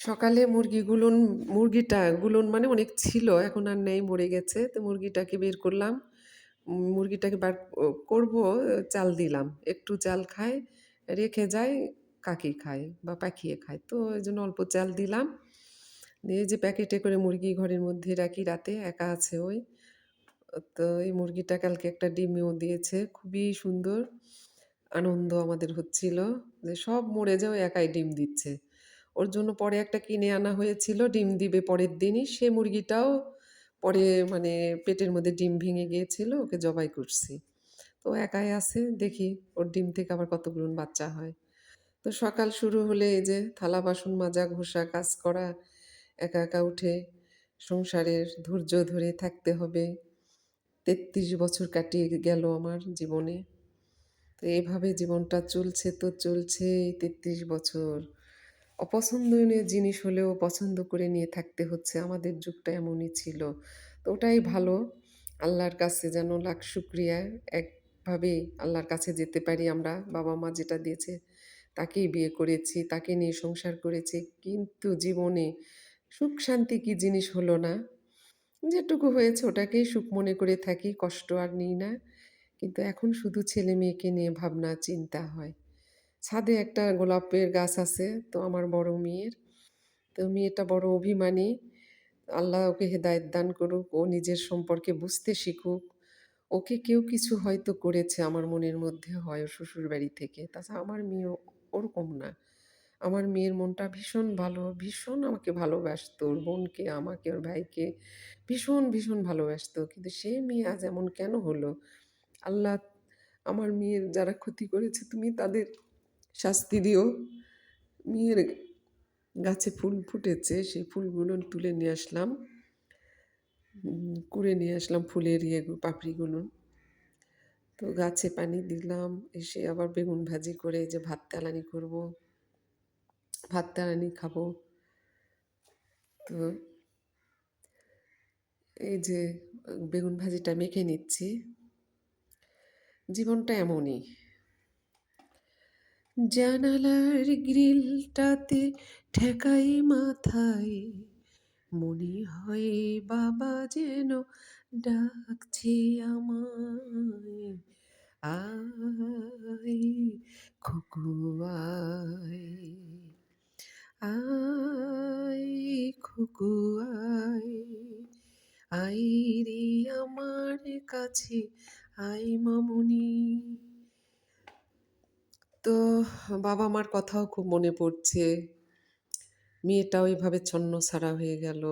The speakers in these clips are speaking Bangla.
সকালে মুরগিগুলোন মুরগিটা, গুলোন মানে অনেক ছিল, এখন আর নেই, মরে গেছে। তো মুরগিটাকে বের করলাম। মুরগিটাকে বার করব, চাল দিলাম। একটু চাল খায়, রেখে যায়, কাকি খায় বা পাখিয়ে খায়। তো ওই জন্য অল্প চাল দিলাম। দিয়ে যে প্যাকেটে করে মুরগি ঘরের মধ্যে রাখি, রাতে একা আছে ওই। তো এই মুরগিটা কালকে একটা ডিমও দিয়েছে, খুবই সুন্দর। আনন্দ আমাদের হচ্ছিল। যে সব মরে যাও একাই ডিম দিচ্ছে। ওর জন্য পরে একটা কিনে আনা হয়েছিল, ডিম দিবে পরের দিনই। সে মুরগিটাও পরে মানে পেটের মধ্যে ডিম ভেঙে গিয়েছিল, ওকে জবাই করছি। তো একাই আছে, দেখি ওর ডিম থেকে আবার কতগুলো বাচ্চা হয়। তো সকাল শুরু হলে এই যে থালা বাসন মাজা, ঘষা, কাজ করা, একা একা উঠে সংসারের ধৈর্য ধরে থাকতে হবে। তেত্রিশ বছর কাটিয়ে গেল আমার জীবনে। তো এইভাবে জীবনটা চলছে তো চলছে তেত্রিশ বছর। অপছন্দনীয় জিনিস হলেও পছন্দ করে নিয়ে থাকতে হচ্ছে। আমাদের যুগটা এমনই ছিল। তো ওটাই ভালো। আল্লাহর কাছে যেন লাখ শুক্রিয়া। একভাবে আল্লাহর কাছে যেতে পারি আমরা। বাবা মা যেটা দিয়েছে তাকেই বিয়ে করেছি তাকে নিয়ে সংসার করেছি। কিন্তু জীবনে সুখ শান্তি কি জিনিস হলো না? যেটুকু হয়েছে ওটাকেই সুখ মনে করে থাকি কষ্ট আর নিই না। কিন্তু এখন শুধু ছেলে মেয়েকে নিয়ে ভাবনা চিন্তা হয়। ছাদে একটা গোলাপের গাছ আছে, তো আমার বড় মেয়ের। তো মেয়েটা বড় অভিমানী। আল্লাহ ওকে হেদায়েত দান করুক, ও নিজের সম্পর্কে বুঝতে শিখুক। ওকে কেউ কিছু হয়তো করেছে আমার মনের মধ্যে হয় শ্বশুর বাড়ি থেকে। তাছাড়া আমার মেয়ে ওরকম না। আমার মেয়ের মনটা ভীষণ ভালো, ভীষণ আমাকে ভালোবাসতো ওর বোনকে, আমাকে, ওর ভাইকে, ভীষণ ভীষণ ভালোবাসতো। কিন্তু সে মেয়ে আজ এমন কেন হলো? আল্লাহ, আমার মেয়ের যারা ক্ষতি করেছে তুমি তাদের শাস্তি দিও। মেয়ের গাছে ফুল ফুটেছে, সেই ফুলগুলো তুলে নিয়ে আসলাম। কুড়ে নিয়ে আসলাম ফুলের ইয়ে পাপড়িগুলো। তো গাছে পানি দিলাম, এসে আবার বেগুন ভাজি করে যে ভাত তেলানি করব। ভাত তেলানি খাব। তো এই যে বেগুন ভাজিটা মেখে নিচ্ছি। জীবনটা এমনই। জানালার গ্রিলটাতে ঠেকাই মাথায়। মনে হয় বাবা যেন ডাকছে আমায়। আয় খুকু আয় আয় খুকু আয় আই রে আমার কাছে, আয় মামুনি। তো বাবা মার কথাও খুব মনে পড়ছে। মেয়েটাও এইভাবে ছন্ন ছাড়া হয়ে গেল।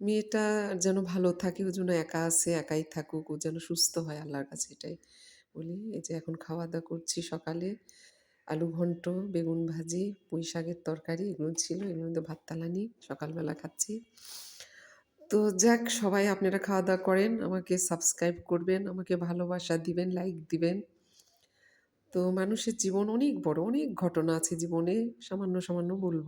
মেয়েটা যেন ভালো থাকে, ও যেন একা আছে, একাই থাকুক, ও যেন সুস্থ হয়, আল্লাহর কাছে এটাই বলি। এই যে এখন খাওয়া দাওয়া করছি সকালে, আলু ঘন্ট, বেগুন ভাজি, পুঁই শাকের তরকারি, এগুলো ছিল এর মধ্যে ভাত তালানি সকালবেলা খাচ্ছি। তো যাক, সবাই আপনারা খাওয়া দাওয়া করেন, আমাকে সাবস্ক্রাইব করবেন, আমাকে ভালোবাসা দিবেন লাইক দিবেন। তো মানুষের জীবন অনেক বড় অনেক ঘটনা আছে জীবনে সামান্য সামান্য বলব।